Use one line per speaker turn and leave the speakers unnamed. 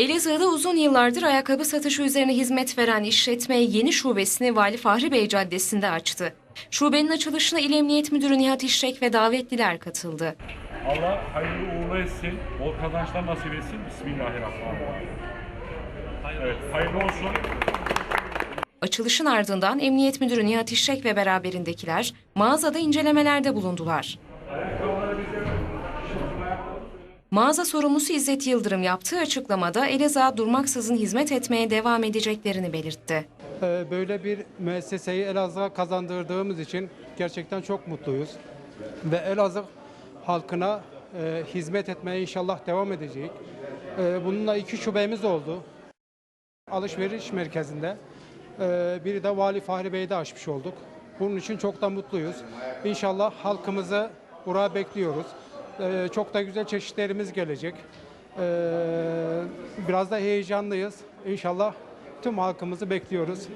Elazığ'da uzun yıllardır ayakkabı satışı üzerine hizmet veren işletme yeni şubesini Vali Fahri Bey Caddesi'nde açtı. Şubenin açılışına İl Emniyet Müdürü Nihat İşrek ve davetliler katıldı.
Allah hayırlı uğurlu etsin, bol kazançlar nasip etsin. Bismillahirrahmanirrahim. Evet, hayırlı olsun.
Açılışın ardından Emniyet Müdürü Nihat İşrek ve beraberindekiler mağazada incelemelerde bulundular. Mağaza sorumlusu İzzet Yıldırım yaptığı açıklamada Elazığ'a durmaksızın hizmet etmeye devam edeceklerini belirtti.
Ee, Böyle bir müesseseyi Elazığ'a kazandırdığımız için gerçekten çok mutluyuz. Ve Elazığ halkına e, hizmet etmeye inşallah devam edecek. E, bununla iki şubemiz oldu. Alışveriş merkezinde. E, biri de Vali Fahri Bey'de açmış olduk. Bunun için çok da mutluyuz. İnşallah halkımızı buraya bekliyoruz. E, çok da güzel çeşitlerimiz gelecek. E, biraz da heyecanlıyız. İnşallah tüm halkımızı bekliyoruz.